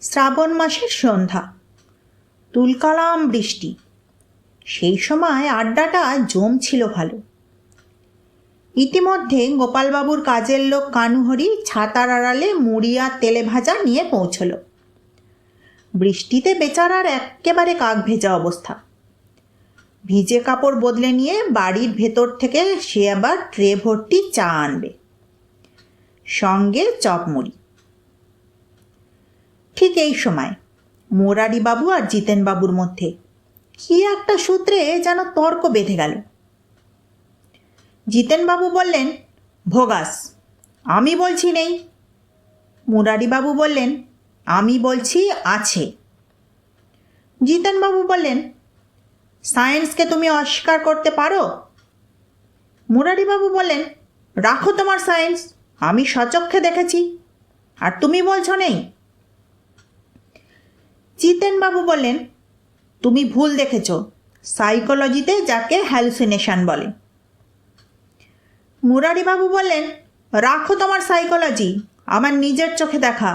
শ্রাবণ মাসের সন্ধ্যা। তুলকালাম বৃষ্টি। সেই সময় আড্ডাটা জমছিল ভালো। ইতিমধ্যে গোপালবাবুর কাজের লোক কানুহরি ছাতার আড়ালে মুড়ি আর তেলে ভাজা নিয়ে পৌঁছল। বৃষ্টিতে বেচারার একেবারে কাক ভেজা অবস্থা। ভিজে কাপড় বদলে নিয়ে বাড়ির ভেতর থেকে সে আবার ট্রে ভর্তি চা আনবে। সঙ্গে চপ মুড়ি। ঠিক এই সময়। মোরারিবাবু আর জিতেনবাবুর মধ্যে। কি একটা সূত্রে যেন তর্ক বেঁধে গেল। জিতেনবাবু বললেন, ভোগাস, আমি বলছি নেই। মুরারিবাবু বললেন, আমি বলছি আছে। জিতেনবাবু বললেন, সায়েন্সকে তুমি অস্বীকার করতে পারো? মুরারিবাবু বললেন, রাখো তোমার সায়েন্স, আমি সচক্ষে দেখেছি। আর তুমি বলছো নেই? জিতেনবাবু বললেন তুমি ভুল দেখেছ। সাইকোলজিতে যাকে হ্যালুসিনেশন বলে। মুরারিবাবু বললেন রাখো তোমার সাইকোলজি, আমার নিজের চোখে দেখা।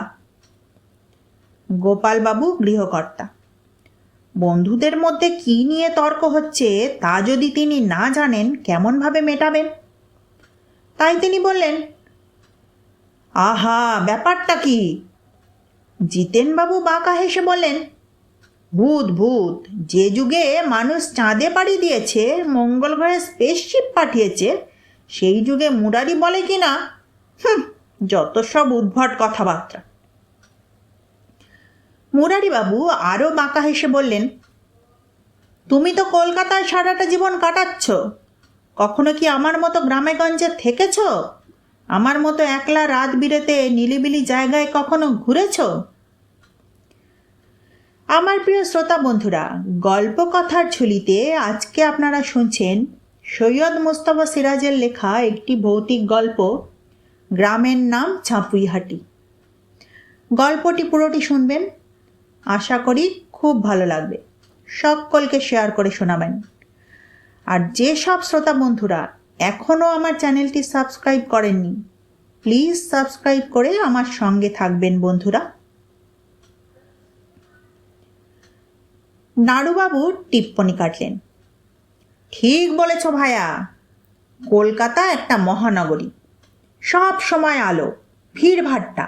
গোপালবাবু গৃহকর্তা, বন্ধুদের মধ্যে কী নিয়ে তর্ক হচ্ছে তা যদি তিনি না জানেন, কেমনভাবে মেটাবেন? তাই তিনি বললেন, আহা, ব্যাপারটা কি? জিতেনবাবু বাঁকা হেসে বললেন, ভূত ভূত, যে যুগে মানুষ চাঁদে পাড়ি দিয়েছে, মঙ্গল গ্রহে স্পেসশিপ পাঠিয়েছে, সেই যুগে মুরারি বলে কি না? হুম, যত সব উদ্ভট কথাবার্তা। মুরারিবাবু আরও বাঁকা হেসে বললেন, তুমি তো কলকাতায় সারাটা জীবন কাটাচ্ছ, কখনো কি আমার মতো গ্রামেগঞ্জে থেকেছ? আমার মতো একলা রাত বিরেতে নিলিবিলি জায়গায় কখনো ঘুরেছ? আমার প্রিয় শ্রোতা বন্ধুরা গল্প কথার ঝুলিতে আজকে আপনারা শুনছেন সৈয়দ মোস্তফা সিরাজের লেখা একটি ভৌতিক গল্প, গ্রামের নাম ছাপুইহাটি গল্পটি পুরোটি শুনবেন, আশা করি খুব ভালো লাগবে। সকলকে শেয়ার করে শোনাবেন। আর যে সব শ্রোতা বন্ধুরা এখনও আমার চ্যানেলটি সাবস্ক্রাইব করেননি, প্লিজ সাবস্ক্রাইব করে আমার সঙ্গে থাকবেন বন্ধুরা। নাড়ুবাবু টিপ্পনি কাটলেন। ঠিক বলেছ ভায়া, কলকাতা একটা মহানগরী, সব সময় আলো, ভিড়ভাট্টা,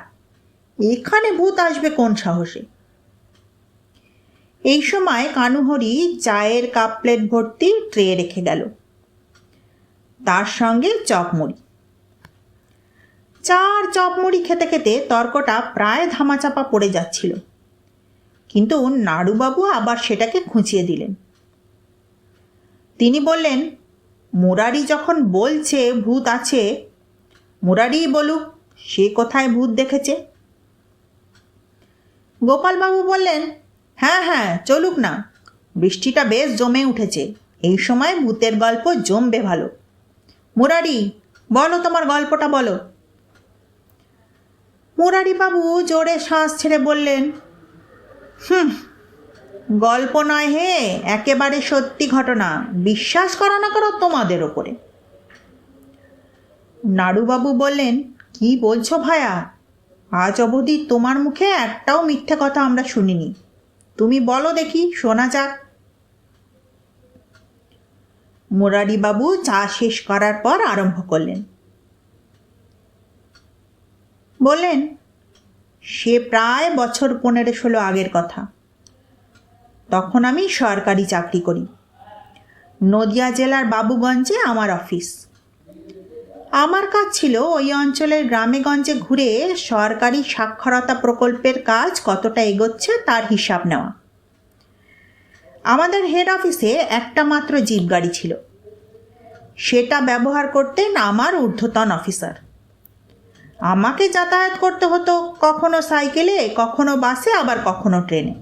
এখানে ভূত আসবে কোন সাহসে? এই সময় কানুহরি চায়ের কাপ প্লেট ভর্তি ট্রে রেখে গেল। তার সঙ্গে চপমুড়ি চার চপমুড়ি খেতে খেতে তর্কটা প্রায় ধামাচাপা পড়ে যাচ্ছিল। কিন্তু নাড়ুবাবু আবার সেটাকে খুঁচিয়ে দিলেন। তিনি বললেন, মুরারি যখন বলছে ভূত আছে মুরারিই বলুক, সে কোথায় ভূত দেখেছে? গোপালবাবু বললেন হ্যাঁ হ্যাঁ চলুক না, বৃষ্টিটা বেশ জমে উঠেছে, এই সময় ভূতের গল্প জমবে ভালো। মুরারি, বলো তোমার গল্পটা বলো। মুরারিবাবু জোরে শ্বাস ছেড়ে বললেন, হুম, গল্প নয় হে, একেবারে সত্যি ঘটনা। বিশ্বাস করো না করো তোমাদের ওপরে নাড়ুবাবু বললেন, কি বলছো ভায়া? আজ অবধি তোমার মুখে একটাও মিথ্যে কথা আমরা শুনিনি। তুমি বলো দেখি, শোনা যাক। মুরারিবাবু চা শেষ করার পর আরম্ভ করলেন। বললেন, সে প্রায় বছর পনেরো ষোলো আগের কথা। তখন আমি সরকারি চাকরি করি। নদিয়া জেলার বাবুগঞ্জে আমার অফিস। আমার কাজ ছিল ওই অঞ্চলের গ্রামেগঞ্জে ঘুরে সরকারি সাক্ষরতা প্রকল্পের কাজ কতটা এগোচ্ছে তার হিসাব নেওয়া। আমাদের হেড অফিসে একটা মাত্র জিপ গাড়ি ছিল। সেটা ব্যবহার করতেন আমার ঊর্ধ্বতন অফিসার আমাকে যাতায়াত করতে হতো কখনো সাইকেলে কখনো বাসে আবার কখনো ট্রেনে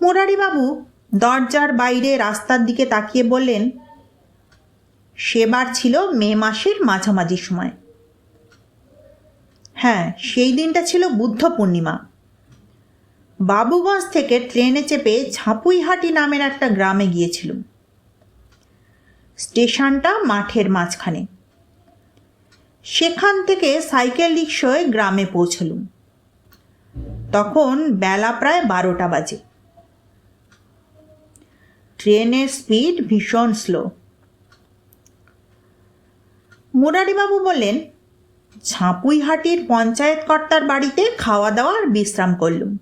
মুরারিবাবু দরজার বাইরে রাস্তার দিকে তাকিয়ে বললেন, সেবার ছিল মে মাসের মাঝামাঝি সময়। হ্যাঁ সেই দিনটা ছিল বুদ্ধ পূর্ণিমা। বাবুগঞ্জ থেকে ট্রেনে চেপে ঝাঁপুইহাটি নামের একটা গ্রামে গিয়েছিলুম স্টেশনটা মাঠের মাঝখানে। সেখান থেকে সাইকেল রিক্সায় গ্রামে পৌঁছলুম। তখন বেলা প্রায় বারোটা বাজে। ট্রেনের স্পিড ভীষণ স্লো। মুরারিবাবু বললেন, ঝাঁপুইহাটির পঞ্চায়েত কর্তার বাড়িতে খাওয়া দাওয়ার বিশ্রাম করলুম।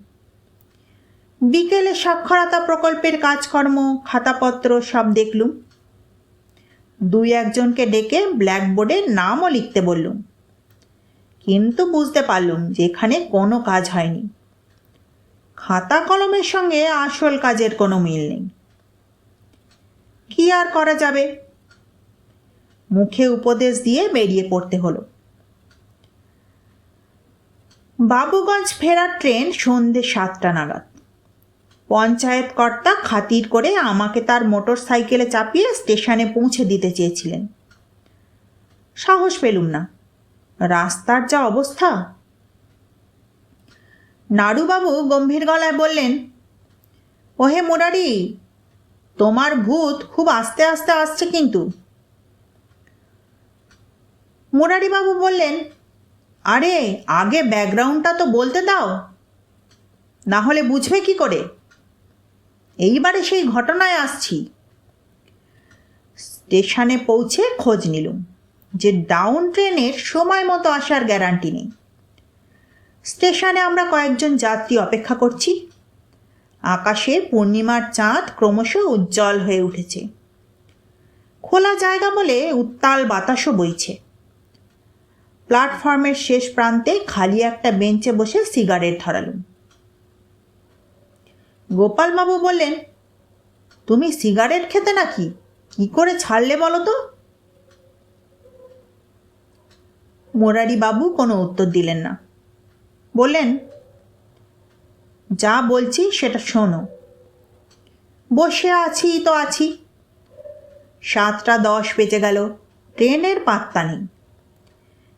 বিকেলে সাক্ষরতা প্রকল্পের কাজকর্ম, খাতাপত্র সব দেখলুম। দুই একজনকে ডেকে ব্ল্যাকবোর্ডে নামও লিখতে বললুম। কিন্তু বুঝতে পারলুম যে এখানে কোনো কাজ হয়নি। খাতা কলমের সঙ্গে আসল কাজের কোনো মিল নেই। কি আর করা যাবে? মুখে উপদেশ দিয়ে বেরিয়ে পড়তে হলো। বাবুগঞ্জ ফেরার ট্রেন সন্ধে সাতটা নাগাদ। পঞ্চায়েত কর্তা খাতির করে আমাকে তার মোটর সাইকেলে চাপিয়ে স্টেশনে পৌঁছে দিতে চেয়েছিলেন। সাহস পেলুম না। রাস্তার যা অবস্থা। নাড়ুবাবু গম্ভীর গলায় বললেন, ওহে মোরারি, তোমার ভূত খুব আস্তে আস্তে আসছে কিন্তু। মুরারিবাবু বললেন, আরে, আগে ব্যাকগ্রাউন্ডটা তো বলতে দাও। না হলে বুঝবে কি করে? এইবারে সেই ঘটনায় আসছি। স্টেশনে পৌঁছে খোঁজ নিলুম যে ডাউন ট্রেনের সময় মতো আসার গ্যারান্টি নেই। স্টেশনে আমরা কয়েকজন যাত্রী অপেক্ষা করছি। আকাশে পূর্ণিমার চাঁদ ক্রমশ উজ্জ্বল হয়ে উঠেছে। খোলা জায়গা বলে উত্তাল বাতাসও বইছে। প্ল্যাটফর্মের শেষ প্রান্তে খালি একটা বেঞ্চে বসে সিগারেট ধরালুম। গোপালবাবু বললেন, তুমি সিগারেট খেতে নাকি? কি করে ছাড়লে বলো তো? বাবু কোনো উত্তর দিলেন না। বললেন, যা বলছি সেটা শোনো। বসে আছি তো আছি। সাতটা দশ বেজে গেল, ট্রেনের পাত্তা নেই।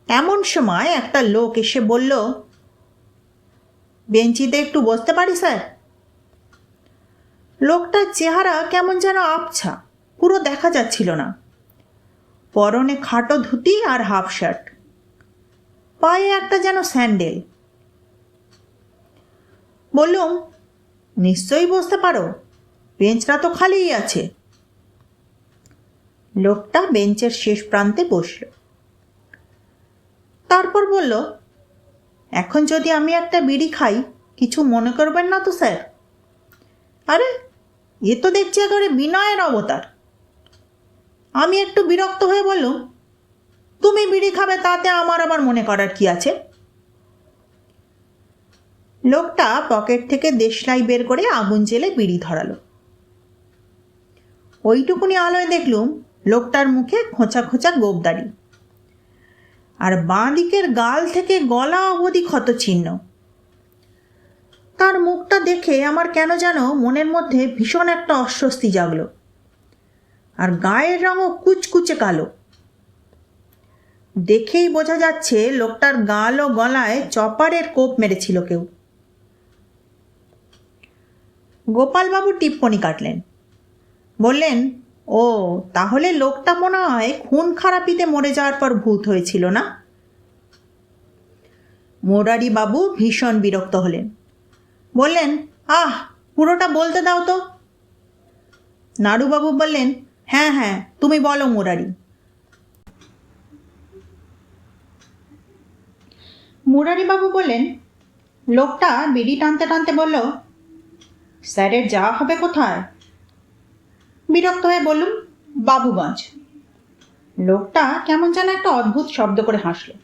এমন সময় একটা লোক এসে বলল, বেঞ্চিতে একটু বসতে পারি, স্যার? লোকটার চেহারা কেমন যেন আবছা, পুরো দেখা যাচ্ছিল না। পরনে খাটো ধুতি আর হাফ শার্ট। পায়ে একটা যেন স্যান্ডেল। বললুম, নিশ্চয়ই বসতে পারো, বেঞ্চটা তো খালিই আছে। লোকটা বেঞ্চের শেষ প্রান্তে বসল। তারপর বলল, এখন যদি আমি একটা বিড়ি খাই, কিছু মনে করবেন না তো স্যার? আরে এ তো দেখছি একেবারে বিনয়ের অবতার। আমি একটু বিরক্ত হয়ে বললুম, তুমি বিড়ি খাবে তাতে আমার আবার মনে করার কি আছে? লোকটা পকেট থেকে দেশলাই বের করে আগুন জেলে বিড়ি ধরালো। ওইটুকুনি আলোয় দেখলুম লোকটার মুখে খোঁচা খোঁচা গোবদারি আর বাঁ দিকের গাল থেকে গলা অবধি ক্ষত চিহ্ন তার মুখটা দেখে আমার কেন যেন মনের মধ্যে ভীষণ একটা অস্বস্তি জাগলো। আর গায়ের রঙও কুচকুচে কালো। দেখেই বোঝা যাচ্ছে লোকটার গাল ও গলায় চপারের কোপ মেরেছিল কেউ। গোপালবাবু টিপ্পনি কাটলেন। বললেন, ও, তাহলে লোকটা মনে হয় খুন খারাপিতে মরে যাওয়ার পর ভূত হয়েছিল না? মোরারি বাবু ভীষণ বিরক্ত হলেন। বললেন, আহ, পুরোটা বলতে দাও তো। নাড়ুবাবু বললেন হ্যাঁ হ্যাঁ তুমি বলো মুরারি। মুরারিবাবু বললেন, লোকটা বিড়ি টানতে টানতে বলল, স্যারের যাওয়া হবে কোথায়? বিরক্ত হয়ে বললুম, বাবুগঞ্জ। লোকটা কেমন যেন একটা অদ্ভুত শব্দ করে হাসলো।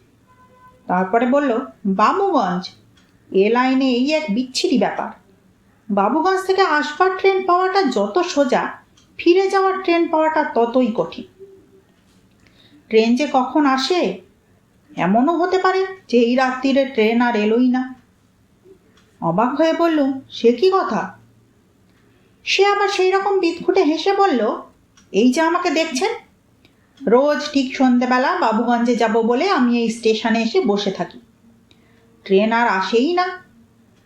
তারপরে বলল, বাবুগঞ্জ? এ লাইনে এই এক বিচ্ছিরি ব্যাপার। বাবুগঞ্জ থেকে আসবার ট্রেন পাওয়াটা যত সোজা, ফিরে যাওয়ার ট্রেন পাওয়াটা ততই কঠিন। ট্রেন যে কখন আসে, এমনও হতে পারে যে এই রাত্রিরে ট্রেন আর এলোই না। অবাক হয়ে বললুম, সে কি কথা? সে আবার সেই রকম বিদঘুটে হেসে বলল, এই যে আমাকে দেখছেন? রোজ ঠিক সন্ধেবেলা বাবুগঞ্জে যাব বলে আমি এই স্টেশনে এসে বসে থাকি। ট্রেন আর আসেই না।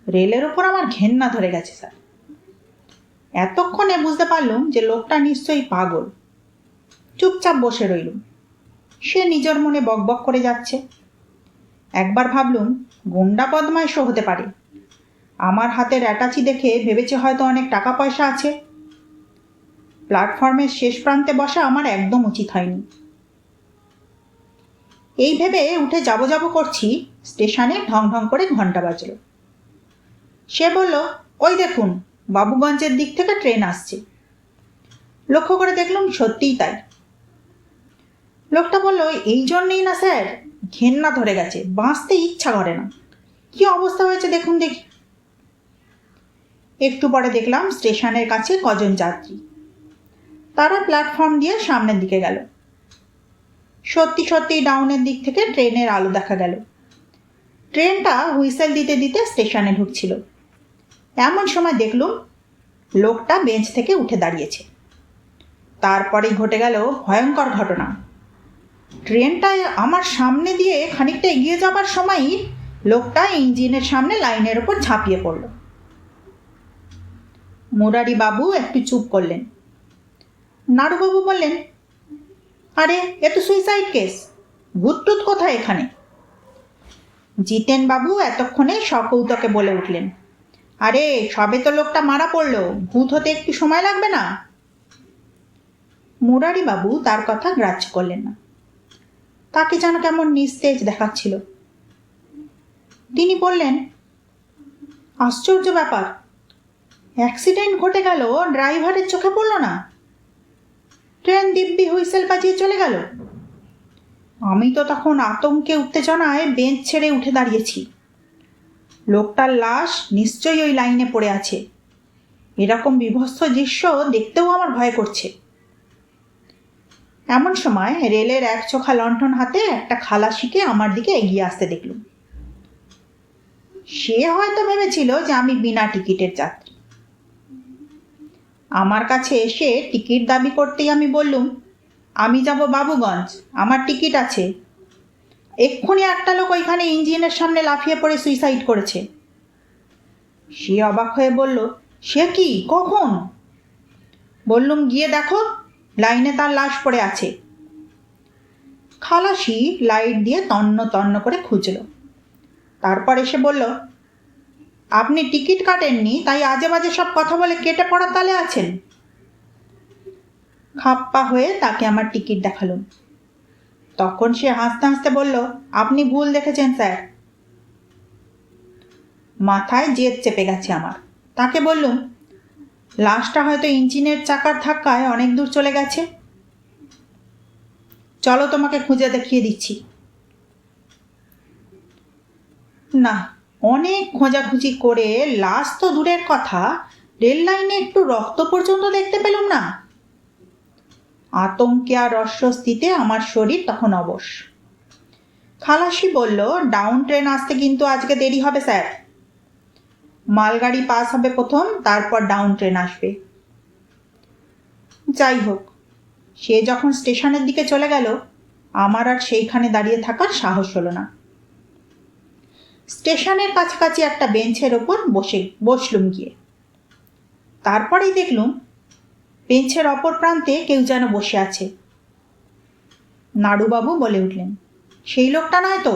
রেলের ওপর আমার ঘেন্না ধরে গেছে, স্যার। এতক্ষণে বুঝতে পারলুম যে লোকটা নিশ্চয়ই পাগল। চুপচাপ বসে রইলুম। সে নিজের মনে বকবক করে যাচ্ছে। একবার ভাবলুম, গুন্ডা বদমাইশও হতে পারে। আমার হাতের অ্যাটাচি দেখে ভেবেছে হয়তো অনেক টাকা পয়সা আছে। প্ল্যাটফর্মের শেষ প্রান্তে বসা আমার একদম উচিত হয়নি। এই ভেবে উঠে যাব যাব করছি, স্টেশনে ঢং ঢং করে ঘণ্টা বাজলো। সে বলল, ওই দেখুন, বাবুগঞ্জের দিক থেকে ট্রেন আসছে। লক্ষ্য করে দেখলাম সত্যিই তাই। লোকটা বলল, এই জন্যেই না স্যার, ঘেন্না ধরে গেছে, বাঁচতে ইচ্ছা করে না। কি অবস্থা হয়েছে দেখুন দেখি। একটু পরে দেখলাম স্টেশনের কাছে কজন যাত্রী। তারা প্ল্যাটফর্ম দিয়ে সামনের দিকে গেল। সত্যি সত্যি ডাউনের দিক থেকে ট্রেনের আলো দেখা গেল। ট্রেনটা হুইসেল দিতে দিতে স্টেশনে ঢুকছিল। এমন সময় দেখলুম, লোকটা বেঞ্চ থেকে উঠে দাঁড়িয়েছে। তারপরেই ঘটে গেল ভয়ঙ্কর ঘটনা। ট্রেনটায় আমার সামনে দিয়ে খানিকটা এগিয়ে যাবার সময়ই লোকটা ইঞ্জিনের সামনে লাইনের ওপর ঝাঁপিয়ে পড়ল। মুরারি বাবু একটু চুপ করলেন। নাড়ুবাবু বললেন আরে, এ তো সুইসাইড কেস ভূতটুত কোথায় এখানে? জিতেন বাবু এতক্ষণে সকৌতকে বলে উঠলেন। আরে, সবে তো লোকটা মারা পড়ল, ভূত হতে একটু সময় লাগবে না? মুরারি বাবু তার কথা গ্রাহ্য করলেন না। তাকে যেন কেমন নিস্তেজ দেখাচ্ছিল। তিনি বললেন, আশ্চর্য ব্যাপার অ্যাক্সিডেন্ট ঘটে গেল ড্রাইভারের চোখে পড়ল না? ট্রেন দিব্যি হুইসেল বাজিয়ে চলে গেল। আমি তো তখন আতঙ্কে উত্তেজনায় বেঞ্চ ছেড়ে উঠে দাঁড়িয়েছি। লোকটার লাশ নিশ্চয়ই ওই লাইনে পড়ে আছে। এরকম বিভৎস দৃশ্য দেখতেও আমার ভয় করছে। এমন সময় রেলের এক চোখা লণ্ঠন হাতে একটা খালাসিকে আমার দিকে এগিয়ে আসতে দেখলুম। সে হয়তো ভেবেছিল যে আমি বিনা টিকিটের যাত্রী। আমার কাছে এসে টিকিট দাবি করতেই আমি বললুম, আমি যাব বাবুগঞ্জ, আমার টিকিট আছে। এক্ষুনি একটা লোক ওইখানে ইঞ্জিনের সামনে লাফিয়ে পড়ে সুইসাইড করেছে। সে অবাক হয়ে বলল, সে কি? কখন? বললুম, গিয়ে দেখো, লাইনে তার লাশ পড়ে আছে। খালাসি লাইট দিয়ে তন্ন তন্ন করে খুঁজল। তারপর এসে বলল আপনি টিকিট কাটেননি, তাই আজে বাজে সব কথা বলে কেটে পড়া তালে আছেন। খাপ্পা হয়ে তাকে আমার টিকিট দেখালুম। তখন সে হাসতে হাসতে বলল, আপনি ভুল দেখেছেন, স্যার। মাথায় জেদ চেপে গেছে আমার। তাকে বললুম, লাশটা হয়তো ইঞ্জিনের চাকার ধাক্কায় অনেক দূর চলে গেছে। চলো তোমাকে খুঁজে দেখিয়ে দিচ্ছি। না অনেক খোঁজাখুঁজি করে লাশ তো দূরের কথা, রেল লাইনে একটু রক্ত পর্যন্ত দেখতে পেলাম না। আতঙ্কে আর অস্বস্তিতে আমার শরীর তখন অবশ। খালাসি বলল, ডাউন ট্রেন আসতে কিন্তু আজকে দেরি হবে, স্যার। মালগাড়ি পাস হবে প্রথম, তারপর ডাউন ট্রেন আসবে। যাই হোক, সে যখন স্টেশনের দিকে চলে গেল, আমার আর সেইখানে দাঁড়িয়ে থাকার সাহস হলো না। স্টেশনের কাছাকাছি একটা বেঞ্চের ওপর বসে বসলুম গিয়ে। তারপরেই দেখলুম, বেঞ্চের অপর প্রান্তে কেউ যেন বসে আছে। নাড়ুবাবু বলে উঠলেন, সেই লোকটা নয় তো?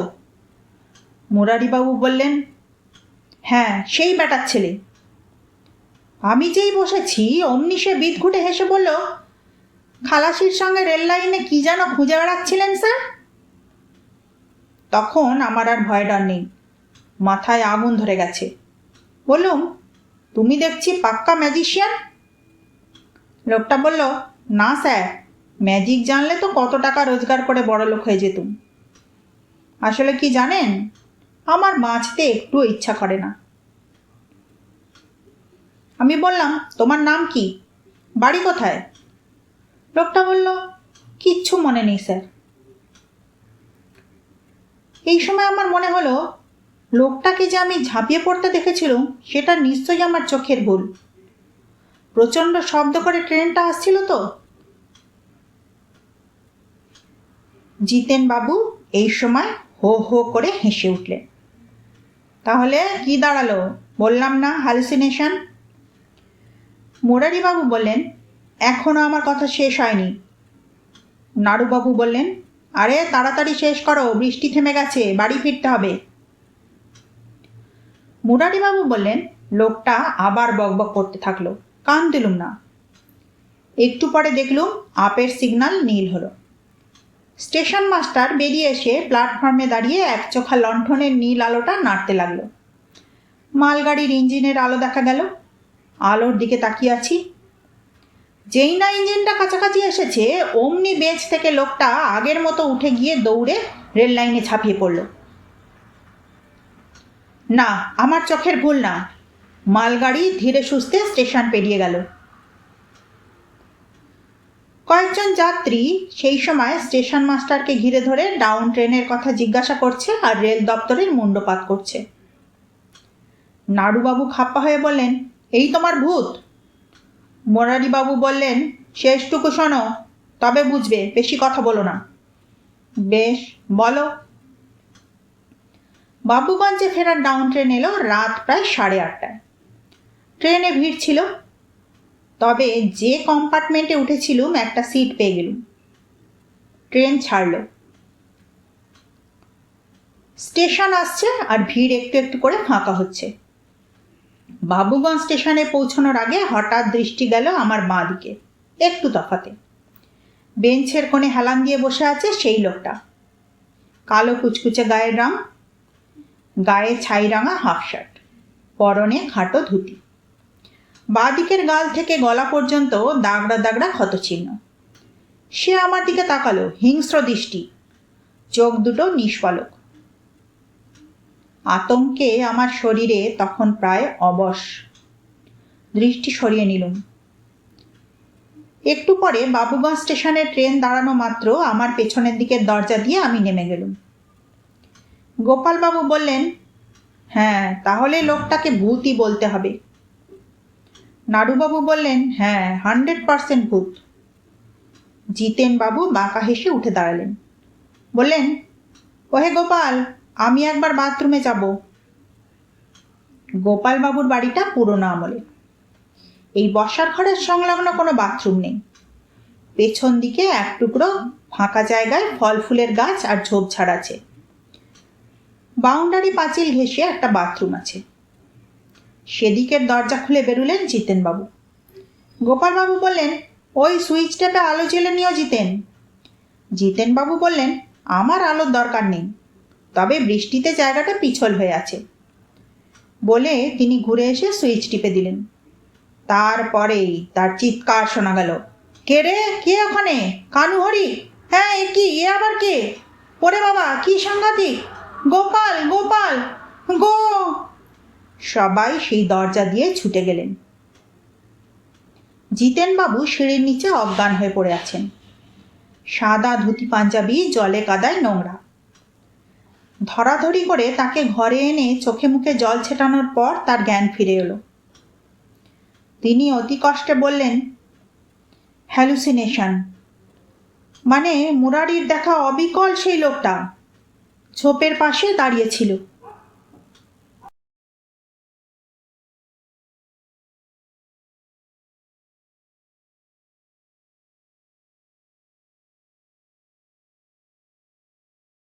মুরারিবাবু বললেন হ্যাঁ সেই ব্যাটার ছেলে। আমি যেই বসেছি, অমনি সে বিদ ঘুটে হেসে বলল, খালাসির সঙ্গে রেল লাইনে কি যেন খুঁজে বেড়াচ্ছিলেন স্যার তখন আমার আর ভয় ডর নেই। মাথায় আগুন ধরে গেছে। বললুম, তুমি দেখছি পাক্কা ম্যাজিশিয়ান লোকটা বলল, না স্যার ম্যাজিক জানলে তো কত টাকা রোজগার করে বড় লোক হয়ে যেতুম। আসলে কি জানেন, আমার বাঁচতে একটু ইচ্ছা করে না। আমি বললাম, তোমার নাম কি? বাড়ি কোথায়? লোকটা বলল, কিচ্ছু মনে নেই স্যার। এই সময় আমার মনে হলো লোকটাকে যে আমি ঝাঁপিয়ে পড়তে দেখেছিলাম, সেটা নিশ্চয়ই আমার চোখের ভুল। প্রচণ্ড শব্দ করে ট্রেনটা আসছিল তো। জিতেন বাবু এই সময় হো হো করে হেসে উঠলেন। তাহলে কি দাঁড়াল? বললাম না হ্যালুসিনেশন মুরারিবাবু বললেন এখনও আমার কথা শেষ হয়নি। নাড়ুবাবু বললেন, আরে তাড়াতাড়ি শেষ করো, বৃষ্টি থেমে গেছে, বাড়ি ফিরতে হবে। মুরারিবাবু বললেন, লোকটা আবার বকবক করতে থাকল, কান দিলুম না। একটু পরে দেখলুম আপের সিগন্যাল নীল হলো। স্টেশন মাস্টার বেরিয়ে এসে প্ল্যাটফর্মে দাঁড়িয়ে এক চোখা লণ্ঠনের নীল আলোটা নাড়তে লাগল। মালগাড়ির ইঞ্জিনের আলো দেখা গেল। আলোর দিকে তাকিয়ে আছি। যেই না ইঞ্জিনটা কাছাকাছি এসেছে, অমনি বেঞ্চ থেকে লোকটা আগের মতো উঠে গিয়ে দৌড়ে রেল লাইনে ঝাঁপিয়ে পড়ল। না, আমার চোখের ভুল না। মালগাড়ি ধীরে সুস্থে স্টেশন পেরিয়ে গেল। কয়েকজন যাত্রী সেই সময় স্টেশন মাস্টারকে ঘিরে ধরে ডাউন ট্রেনের কথা জিজ্ঞাসা করছে আর রেল দপ্তরের মুন্ডপাত করছে। নাড়ুবাবু খাপ্পা হয়ে বললেন, এই তোমার ভূত? মোরারিবাবু বললেন, শেষটুকু শোনো, তবে বুঝবে, বেশি কথা বলো না। বেশ, বলো। বাবুগঞ্জে ফেরার ডাউন ট্রেন এলো রাত প্রায় সাড়ে আটটায়। ট্রেনে ভিড় ছিল। তবে যে কম্পার্টমেন্টে উঠেছিলুম, একটা সিট পেয়ে গেলুম। ট্রেন ছাড়ল। স্টেশন আসছে আর ভিড় একটু একটু করে ফাঁকা হচ্ছে। বাবুগঞ্জ স্টেশনে পৌঁছানোর আগে হঠাৎ দৃষ্টি গেল আমার বাঁ দিকে, একটু তফাতে। বেঞ্চের কোণে হেলান দিয়ে বসে আছে সেই লোকটা। কালো কুচকুচে গায়ের রং গায়ে ছাই রাঙা হাফ শার্ট পরনে খাটো ধুতি। বাঁ দিকের গাল থেকে গলা পর্যন্ত দাগড়া দাগড়া ক্ষতচিহ্ন। সে আমার দিকে তাকালো, হিংস্র দৃষ্টি। চোখ দুটো নিষ্পালক আতঙ্কে আমার শরীরে তখন প্রায় অবশ। দৃষ্টি সরিয়ে নিলুম। একটু পরে বাবুগঞ্জ স্টেশনে ট্রেন দাঁড়ানো মাত্র আমার পেছনের দিকের দরজা দিয়ে আমি নেমে গেলুম। গোপালবাবু বললেন হ্যাঁ তাহলে লোকটাকে ভূতই বলতে হবে। নাড়ুবাবু বললেন হ্যাঁ হান্ড্রেড পারসেন্ট ভূত। জিতেনবাবু বাঁকা হেসে উঠে দাঁড়ালেন। বললেন, ওহে গোপাল, আমি একবার বাথরুমে যাব। গোপালবাবুর বাড়িটা পুরোনো আমলে। এই বসার ঘরের সংলগ্ন কোনো বাথরুম নেই। পেছন দিকে এক টুকরো ফাঁকা জায়গায় ফল ফুলের গাছ আর ঝোপঝাড় আছে। বাউন্ডারি পাঁচিল ঘেঁষে একটা বাথরুম আছে। সেদিকের দরজা খুলে বেরুলেন জিতেনবাবু। গোপালবাবু বললেন, ওই সুইচ টেপে আলো জ্বেলে নিয়েও জিতেন। জিতেনবাবু বললেন, আমার আলোর দরকার নেই। তবে বৃষ্টিতে জায়গাটা পিছল হয়ে আছে। বলে তিনি ঘুরে এসে সুইচ টিপে দিলেন। তারপরেই তার চিৎকার শোনা গেল, কে রে? কে ওখানে? কানু হরি? হ্যাঁ এ কি? এ আবার কে? ওরে বাবা, কি সাংঘাতিক? গোপাল গোপাল, গো। সবাই সেই দরজা দিয়ে ছুটে গেলেন। জিতেনবাবু সিঁড়ির নিচে অজ্ঞান হয়ে পড়ে আছেন। সাদা ধুতি পাঞ্জাবি, জলে কাদায় নোংরা। ধরাধরি করে তাকে ঘরে এনে চোখে মুখে জল ছেটানোর পর তার জ্ঞান ফিরে এলো। তিনি অতি কষ্টে বললেন হ্যালুসিনেশন মানে মুরারির দেখা অবিকল সেই লোকটা। ঝোপের পাশে দাঁড়িয়েছিল।